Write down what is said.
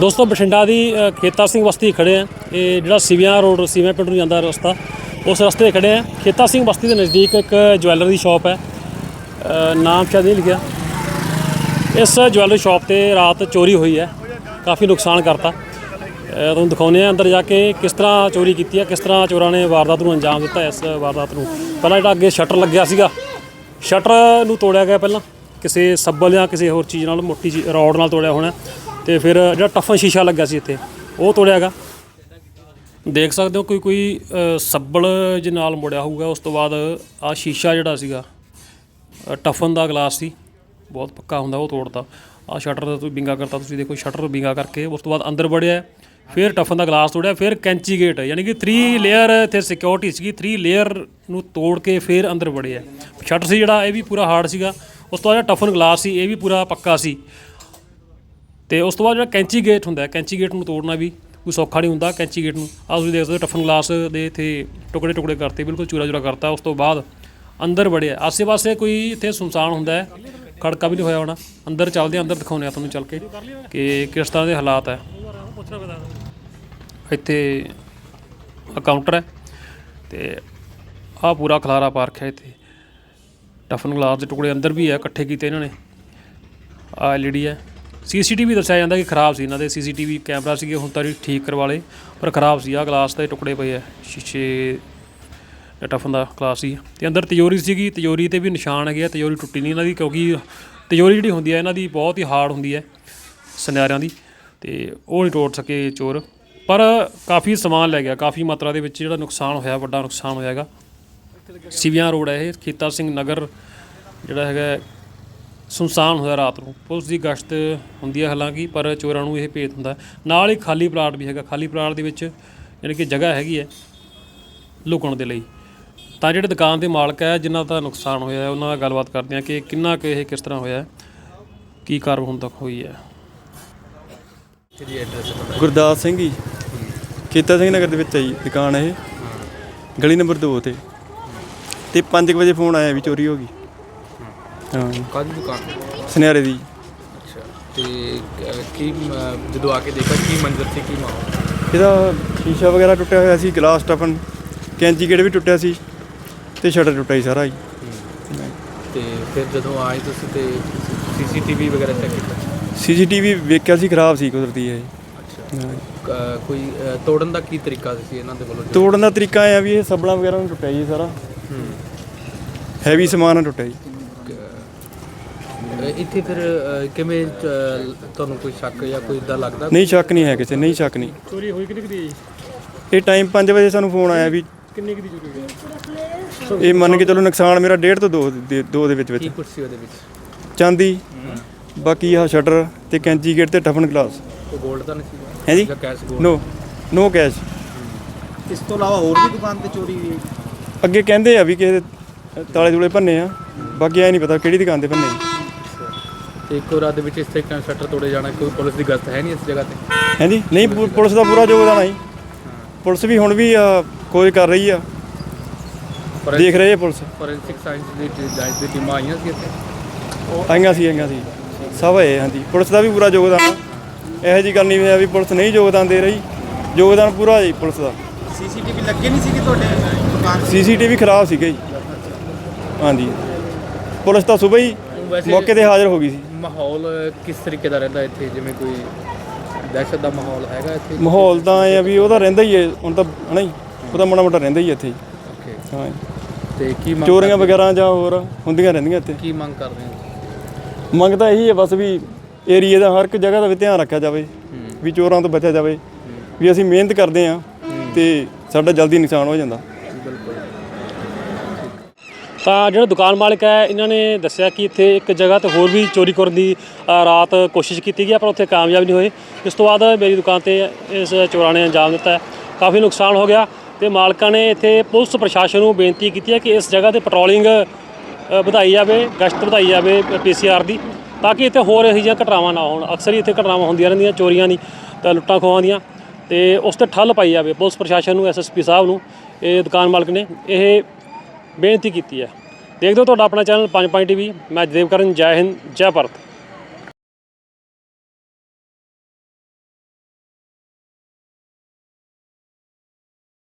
ਦੋਸਤੋ ਬਠਿੰਡਾ ਦੀ ਅ, ਖੇਤਾ ਸਿੰਘ ਬਸਤੀ ਖੜੇ ਆ। ਇਹ ਜਿਹੜਾ ਸਿਵਿਆਂ ਰੋਡ ਸਿਵਿਆਂ ਪਿੰਡ ਨੂੰ ਜਾਂਦਾ ਰਸਤਾ ਉਸ ਰਸਤੇ ਤੇ ਖੜੇ ਆ। ਖੇਤਾ ਸਿੰਘ ਬਸਤੀ ਦੇ ਨਜ਼ਦੀਕ ਇੱਕ ਜਵੈਲਰ ਦੀ ਸ਼ਾਪ ਹੈ। ਅ, ਨਾਮ ਸ਼ਾਇਦ ਨਹੀਂ ਲਿਖਿਆ। ਇਸ ਜਵੈਲਰੀ ਸ਼ਾਪ ਤੇ ਰਾਤ ਚੋਰੀ ਹੋਈ ਹੈ। ਕਾਫੀ ਨੁਕਸਾਨ ਕਰਤਾ। ਅ, ਤੁਹਾਨੂੰ ਦਿਖਾਉਂਦੇ ਆ ਅੰਦਰ ਜਾ ਕੇ ਕਿਸ ਤਰ੍ਹਾਂ ਚੋਰੀ ਕੀਤੀ ਹੈ ਕਿਸ ਤਰ੍ਹਾਂ ਚੋਰਾਂ ਨੇ ਵਾਰਦਾਤ ਨੂੰ ਅੰਜਾਮ ਦਿੱਤਾ ਇਸ ਵਾਰਦਾਤ ਨੂੰ। ਪਹਿਲਾਂ ਜਿਹੜਾ ਅੱਗੇ ਸ਼ਟਰ ਲੱਗਿਆ ਸੀਗਾ ਸ਼ਟਰ ਨੂੰ ਤੋੜਿਆ ਗਿਆ ਪਹਿਲਾਂ। ਕਿਸੇ ਸੱਬਲ ਜਾਂ ਕਿਸੇ ਹੋਰ ਚੀਜ਼ ਨਾਲ ਮੋਟੀ ਚੀਜ਼ ਰੌਡ ਨਾਲ ਤੋੜਿਆ ਹੋਣਾ। ਤੇ ਫਿਰ ਜਿਹੜਾ ਟਫਨ ਸ਼ੀਸ਼ਾ ਲੱਗਿਆ ਸੀ ਇੱਥੇ ਉਹ ਤੋੜਿਆਗਾ। ਦੇਖ ਸਕਦੇ ਹੋ ਕੋਈ ਕੋਈ ਅ, ਸੱਬਲ ਜੇ ਨਾਲ ਮੁੜਿਆ ਹੋਊਗਾ ਉਸ ਤੋਂ ਬਾਅਦ ਆ ਸ਼ੀਸ਼ਾ ਜਿਹੜਾ ਸੀਗਾ ਟਫਨ ਦਾ ਗਲਾਸ ਸੀ ਬਹੁਤ ਪੱਕਾ ਹੁੰਦਾ ਉਹ ਤੋੜਤਾ। ਆ ਸ਼ਟਰ ਦਾ ਤੁਸੀਂ ਬਿੰਗਾ ਕਰਤਾ ਤੁਸੀਂ ਦੇਖੋ ਸ਼ਟਰ ਬਿੰਗਾ ਕਰਕੇ ਉਸ ਤੋਂ ਬਾਅਦ ਅੰਦਰ ਵੜਿਆ ਫਿਰ ਟਫਨ ਦਾ ਗਲਾਸ ਤੋੜਿਆ ਫਿਰ ਕੈਂਚੀ ਗੇਟ ਯਾਨੀ ਕਿ 3 ਲੇਅਰ ਇੱਥੇ ਸਿਕਿਉਰਿਟੀ ਸੀਗੀ 3 ਲੇਅਰ ਨੂੰ ਤੋੜ ਕੇ ਫਿਰ ਅੰਦਰ ਵੜਿਆ। ਸ਼ਟਰ ਸੀ ਜਿਹੜਾ ਇਹ ਵੀ ਪੂਰਾ ਹਾਰਡ ਸੀਗਾ ਉਸ ਤੋਂ ਬਾਅਦ ਜਿਹੜਾ ਟਫਨ ਗਲਾਸ ਸੀ ਇਹ ਵੀ ਪੂਰਾ ਪੱਕਾ ਸੀ। ਤੇ ਉਸ ਤੋਂ ਬਾਅਦ ਜਿਹੜਾ ਕੈਂਚੀ ਗੇਟ ਹੁੰਦਾ ਕੈਂਚੀ ਗੇਟ ਨੂੰ ਤੋੜਨਾ ਵੀ ਕੋਈ ਸੌਖਾ ਨਹੀਂ ਹੁੰਦਾ, ਕੈਂਚੀ ਗੇਟ ਨੂੰ। ਆਹ ਤੁਸੀਂ ਦੇਖ ਸਕਦੇ ਹੋ, ਟਫਨ ਗਲਾਸ ਦੇ ਇੱਥੇ ਟੁਕੜੇ ਟੁਕੜੇ ਕਰਤੇ, ਬਿਲਕੁਲ ਚੂਰਾ ਚੂਰਾ ਕਰਤਾ। ਉਸ ਤੋਂ ਬਾਅਦ ਅੰਦਰ ਵੜਿਆ। ਆਸੇ-ਪਾਸੇ ਕੋਈ ਇੱਥੇ ਸੁਨਸਾਨ ਹੁੰਦਾ ਹੈ, ਖੜਕਾ ਵੀ ਨਹੀਂ ਹੋਇਆ ਹੋਣਾ। ਅੰਦਰ ਚੱਲਦੇ ਹਾਂ, ਅੰਦਰ ਦਿਖਾਉਂਦੇ ਆ ਤੁਹਾਨੂੰ ਚੱਲ ਕੇ ਕਿ ਕਿਸ ਤਰ੍ਹਾਂ ਦੇ ਹਾਲਾਤ ਹੈ। ਇੱਥੇ ਕਾਊਂਟਰ ਹੈ ਤੇ ਆਹ ਪੂਰਾ ਖਲਾਰਾ ਪਾਰਕ ਹੈ ਇੱਥੇ। ਟਫਨ ਗਲਾਸ ਦੇ ਟੁਕੜੇ ਅੰਦਰ ਵੀ ਹੈ, ਇਕੱਠੇ ਕੀਤੇ ਇਹਨਾਂ ਨੇ। ਆ ਐਲਈਡੀ ਹੈ। ਸੀਸੀਟੀਵੀ ਦੱਸਿਆ ਜਾਂਦਾ ਕਿ ਖਰਾਬ ਸੀ ਇਹਨਾਂ ਦੇ। ਸੀਸੀਟੀਵੀ ਕੈਮਰਾ ਸੀਗੇ, ਹੁਣ ਤਾਂ ਠੀਕ ਕਰਵਾ ਲਏ, ਪਰ ਖਰਾਬ ਸੀ। ਆ ਗਲਾਸ ਦੇ ਟੁਕੜੇ ਪਏ ਆ, ਸ਼ੀਸ਼ੇ ਦਾ ਟਫਨ ਦਾ ਗਲਾਸ ਸੀ। ਤੇ ਅੰਦਰ ਤਿਜੋਰੀ ਸੀਗੀ, ਤਿਜੋਰੀ ਤੇ ਵੀ ਨਿਸ਼ਾਨ ਹੈਗੇ ਆ, ਤਿਜੋਰੀ ਟੁੱਟੀ ਨਹੀਂ ਇਹਨਾਂ ਦੀ, ਕਿਉਂਕਿ ਤਿਜੋਰੀ ਜਿਹੜੀ ਹੁੰਦੀ ਹੈ ਇਹਨਾਂ ਦੀ ਬਹੁਤ ਹੀ ਹਾਰਡ ਹੁੰਦੀ ਹੈ ਸੁਨਿਆਰਿਆਂ ਦੀ, ਤੇ ਉਹ ਨਹੀਂ ਤੋੜ ਸਕੇ ਚੋਰ। ਪਰ ਕਾਫੀ ਸਮਾਨ ਲੈ ਗਿਆ, ਕਾਫੀ ਮਾਤਰਾ ਦੇ ਵਿੱਚ ਜਿਹੜਾ ਨੁਕਸਾਨ ਹੋਇਆ, ਵੱਡਾ ਨੁਕਸਾਨ ਹੋਇਆ ਹੈਗਾ। ਸਿਵਿਆਂ ਰੋਡ ਹੈ ਇਹ, ਖੇਤਾ ਸਿੰਘ ਨਗਰ ਜਿਹੜਾ ਹੈਗਾ ਸੁਨਸਾਨ ਹੋਇਆ ਰਾਤ ਨੂੰ। ਪੁਲਿਸ ਦੀ ਗਸ਼ਤ ਹੁੰਦੀ ਹੈ ਹਾਲਾਂਕਿ ਪਰ ਚੋਰਾਂ ਨੂੰ ਇਹ ਭੇਤ ਹੁੰਦਾ। ਨਾਲ ਹੀ ਖਾਲੀ ਪਲਾਟ ਵੀ ਹੈਗਾ। ਖਾਲੀ ਪਲਾਟ ਦੇ ਵਿੱਚ ਯਾਨੀ ਕਿ ਜਗ੍ਹਾ ਹੈਗੀ ਹੈ ਲੁਕਣ ਦੇ ਲਈ। ਤਾਂ ਜਿਹੜੇ ਦੁਕਾਨ ਦੇ ਮਾਲਕ ਹੈ ਜਿਨ੍ਹਾਂ ਦਾ ਨੁਕਸਾਨ ਹੋਇਆ ਹੈ ਉਹਨਾਂ ਨਾਲ ਗੱਲਬਾਤ ਕਰਦੇ ਹਾਂ ਕਿ ਕਿੰਨਾ ਕੁ ਇਹ ਕਿਸ ਤਰ੍ਹਾਂ ਹੋਇਆ ਹੈ, ਕੀ ਕਾਰਵਾਈ ਹੁਣ ਤੱਕ ਹੋਈ ਹੈ। ਜੀ ਐਡਰੈਸ ਪਤਾ ਗੁਰਦਾਸ ਸਿੰਘ ਜੀ। ਕੀਤਾ ਸਿੰਘ ਨਗਰ ਦੇ ਵਿੱਚ ਹੈ ਜੀ ਦੁਕਾਨ ਇਹ। ਗਲੀ ਨੰਬਰ 2 ਤੇ। ਤੇ 5 ਵਜੇ ਫੋਨ ਆਇਆ ਵੀ ਚੋਰੀ ਹੋ ਗਈ। ਹਾਂ। ਕਾਦੀ ਦੁਕਾਨ? ਸੁਨਿਆਰੇ ਦੀ। ਅੱਛਾ ਤੇ ਕ- ਜਦੋਂ ਆ ਕੇ ਦੇਖਿਆ ਕੀ ਮੰਜ਼ਰ ਸੀ ਕੀ ਮਾਹੌਲ? ਇਹਦਾ ਸ਼ੀਸ਼ਾ ਵਗੈਰਾ ਟੁੱਟਿਆ ਹੋਇਆ ਸੀ ਗਲਾਸ ਟਫਨ ਕੈਂਚੀ ਵੀ ਟੁੱਟਿਆ ਸੀ ਤੇ ਸ਼ਟਰ ਟੁੱਟਿਆ ਸੀ ਸਾਰਾ ਜੀ ਤੇ ਫਿਰ ਜਦੋਂ ਆਏ ਤੁਸੀਂ ਤੇ ਸੀਸੀਟੀਵੀ ਵਗੈਰਾ ਚੈੱਕ ਕੀਤਾ? ਸੀਸੀਟੀਵੀ ਵੇਖਿਆ ਸੀ ਖਰਾਬ ਸੀ ਕੁਦਰਤੀ ਅੱਛਾ। ਹਾਂ। ਕ- ਕੋਈ ਤੋੜਨ ਦਾ ਕੀ ਤਰੀਕਾ ਸੀ ਇਹਨਾਂ ਦੇ ਵੱਲੋਂ? ਜੋ- ਤੋੜਨ ਦਾ ਤਰੀਕਾ ਇਹ ਆ ਵੀ ਇਹ ਸਬਲਾਂ ਵਗੈਰਾ ਨੂੰ ਟੁੱਟਿਆ ਜੀ ਸਾਰਾ। ਹੂੰ। ਹੈਵੀ ਸਮਾਨ ਨਾਲ ਟੁੱਟਿਆ ਜੀ। ਇੱਥੇ ਫਿਰ ਅ, ਕਿਵੇਂ ਤੁਹਾਨੂੰ ਕੋਈ ਸ਼ੱਕ ਜਾਂ ਕੋਈ ਇਦਾਂ ਲੱਗਦਾ? ਨਹੀਂ ਸ਼ੱਕ ਨਹੀਂ ਹੈ ਕਿਸੇ ਨਹੀਂ ਸ਼ੱਕ ਨਹੀਂ। ਚੋਰੀ ਹੋਈ ਕਿੰਨੀ ਦੀ ਇਹ ਟਾਈਮ 5 ਵਜੇ ਸਾਨੂੰ ਫੋਨ ਆਇਆ ਵੀ ਕਿੰਨੀ ਦੀ ਚੋਰੀ ਹੋਈ ਇਹ ਮੰਨ ਕੇ ਚਲੋ ਨੁਕਸਾਨ ਮੇਰਾ 1.5 ਤੋਂ 2 ਦੇ 2 ਦੇ ਵਿੱਚ ਵਿੱਚ। ਕੀ ਕੁਛ ਸੀ ਉਹਦੇ ਵਿੱਚ? ਚਾਂਦੀ ਬਾਕੀ ਆਹ ਸ਼ਟਰ ਤੇ ਕੈਂਚੀ ਗੇਟ ਤੇ ਟਫਨ ਗਲਾਸ ਕੋਈ 골ਡ ਤਾਂ ਨਹੀਂ ਸੀ? ਹੈ ਜੀ? ਜਾਂ ਕੈਸ਼ 골ਡ ਨੋ ਨੋ ਕੈਸ਼ ਇਸ ਤੋਂ ਇਲਾਵਾ ਹੋਰ ਵੀ ਦੁਕਾਨ ਤੇ ਚੋਰੀ ਹੋਈ ਅੱਗੇ ਕਹਿੰਦੇ ਆ ਵੀ ਕਿਸੇ ਦੇ ਤਾਲੇ ਤੂਲੇ ਭੰਨੇ ਆ। ਬਾਕੀ ਐ ਨਹੀਂ ਪਤਾ ਕਿਹੜੀ ਦੁਕਾਨ ਤੇ ਭੰਨੇ ਤੇ ਇੱਕੋ ਰਾਤ ਦੇ ਵਿੱਚ ਇਸ ਨਾਲ ਸ਼ਟਰ ਤੋੜੇ ਜਾਣਾ ਕੋਈ ਪੁਲਿਸ ਦੀ ਗਸ਼ਤ ਹੈ ਨਹੀਂ ਇਸ ਜਗ੍ਹਾ ਤੇ? ਹੈ ਜੀ ਨਹੀਂ ਪੁ- ਪੁਲਿਸ ਦਾ ਪੂਰਾ ਯੋਗਦਾਨ ਆਈ ਪੁਲਿਸ ਵੀ ਹੁਣ ਵੀ ਆ, ਖੋਜ ਕਰ ਰਹੀ ਆ। ਦੇਖ ਰਹੇ ਆ ਪੁਲਿਸ। ਫੋਰੈਂਸਿਕ ਸਾਇੰਸ ਦੀ ਜਾਂਚ ਦੀ ਟੀਮਾਂ ਆਈਆਂ ਸੀ ਇੱਥੇ? ਆਈਆਂ ਸੀ ਆਈਆਂ ਸੀ। ਸਭ ਆਏ ਹਾਂਜੀ। ਪੁਲਿਸ ਦਾ ਵੀ ਪੂਰਾ ਯੋਗਦਾਨ ਆ। ਇਹੋ ਜੀ ਗੱਲ ਨਹੀਂ ਹੈ ਵੀ ਪੁਲਿਸ ਨਹੀਂ ਯੋਗਦਾਨ ਦੇ ਰਹੀ। ਯੋਗਦਾਨ ਪੂਰਾ ਜੀ ਪੁਲਿਸ ਦਾ। ਸੀਸੀਟੀਵੀ ਲੱਗੇ ਨਹੀਂ ਸੀ ਕਿ ਤੁਹਾਡੇ? ਦੁਕਾਨ ਸੀਸੀਟੀਵੀ ਖਰਾਬ ਸੀਗਾ ਜੀ। ਹਾਂਜੀ। ਪੁਲਿਸ ਤਾਂ ਸਵੇਰ ਹੀ ਵੈਸੇ ਮੌਕੇ ਤੇ ਹਾਜ਼ਰ ਹੋ ਗਈ ਸੀ। ਮਾਹੌਲ ਕਿਸ ਤਰੀਕੇ ਦਾ ਰਹਿੰਦਾ ਇੱਥੇ? ਜਿਵੇਂ ਕੋਈ ਦਹਿਸ਼ਤ ਦਾ ਮਾਹੌਲ ਹੈਗਾ ਇੱਥੇ? ਮਾਹੌਲ ਤਾਂ ਇਹ ਆ ਵੀ ਉਹਦਾ ਰਹਿੰਦਾ ਹੀ ਹੈ। ਹੁਣ ਤਾਂ ਹਨਾ ਜੀ ਉਹਦਾ ਮਾੜਾ ਮੋਟਾ ਰਹਿੰਦਾ ਹੀ ਹੈ ਇੱਥੇ। ਓਕੇ। ਹਾਂ ਤੇ ਕੀ ਮੰਗ ਚੋਰੀਆਂ ਵਗੈਰਾ ਜਾਂ ਹੋਰ ਹੁੰਦੀਆਂ ਰਹਿੰਦੀਆਂ ਇੱਥੇ? ਕੀ ਮੰਗ ਕਰਦੇ ਹੋ? ਮੰਗ ਤਾਂ ਇਹੀ ਹੈ ਬਸ ਵੀ ਏਰੀਏ ਦਾ ਹਰ ਇੱਕ ਜਗ੍ਹਾ ਦਾ ਵੀ ਧਿਆਨ ਰੱਖਿਆ ਜਾਵੇ। ਵੀ ਚੋਰਾਂ ਤੋਂ ਬਚਿਆ ਜਾਵੇ। ਵੀ ਅਸੀਂ ਮਿਹਨਤ ਕਰਦੇ ਆ ਤੇ ਸਾਡਾ ਜਲਦੀ ਨੁਕਸਾਨ ਹੋ ਜਾਂਦਾ। ਤਾਂ ਜਿਹੜਾ ਦੁਕਾਨ ਮਾਲਕ ਹੈ ਇਹਨਾਂ ਨੇ ਦੱਸਿਆ ਕਿ ਇੱਥੇ ਇੱਕ ਜਗ੍ਹਾ ਤੇ ਹੋਰ ਵੀ ਚੋਰੀ ਕਰਨ ਦੀ ਅ, ਰਾਤ ਕੋਸ਼ਿਸ਼ ਕੀਤੀ ਗਈ ਪਰ ਉੱਥੇ ਕਾਮਯਾਬ ਨਹੀਂ ਹੋਏ। ਇਸ ਤੋਂ ਬਾਅਦ ਮੇਰੀ ਦੁਕਾਨ ਤੇ ਇਸ ਚੋਰਾਂ ਨੇ ਅੰਜਾਮ ਦਿੱਤਾ ਹੈ। ਕਾਫੀ ਨੁਕਸਾਨ ਹੋ ਗਿਆ ਤੇ ਮਾਲਕਾਂ ਨੇ ਇੱਥੇ ਪੁਲਿਸ ਪ੍ਰਸ਼ਾਸਨ ਨੂੰ ਬੇਨਤੀ ਕੀਤੀ ਹੈ ਕਿ ਇਸ ਜਗ੍ਹਾ ਤੇ ਪੈਟਰੋਲਿੰਗ ਅ, ਵਧਾਈ ਜਾਵੇ ਗਸ਼ਤ ਵਧਾਈ ਜਾਵੇ ਪੀਸੀਆਰ ਦੀ ਤਾਂ ਕਿ ਇੱਥੇ ਹੋਰ ਇਹੋ ਜਿਹੀਆਂ ਘਟਨਾਵਾਂ ਨਾ ਹੋਣ। ਅਕਸਰ ਹੀ ਇੱਥੇ ਘਟਨਾਵਾਂ ਹੁੰਦੀਆਂ ਰਹਿੰਦੀਆਂ ਚੋਰੀਆਂ ਦੀ ਤਾਂ ਲੁੱਟਾਂ ਖੋਹਾਂ ਦੀਆਂ। ਤੇ ਉਸ ਤੇ ਠੱਲ ਪਾਈ ਜਾਵੇ। ਪੁਲਿਸ ਪ੍ਰਸ਼ਾਸਨ ਨੂੰ ਐਸਐਸਪੀ ਸਾਹਿਬ ਨੂੰ ਇਹ ਦੁਕਾਨ ਮਾਲਕ ਨੇ ਇਹ ਬੇਨਤੀ ਕੀਤੀ ਹੈ। ਦੇਖਦੇ ਹੋ ਤੁਹਾਡਾ ਆਪਣਾ ਚੈਨਲ 5 ਪੁਆਇੰਟ ਟੀਵੀ, ਮੈਂ ਜਦੇਵ ਕਰਨ, ਜੈ ਹਿੰਦ, ਜੈ ਭਾਰਤ।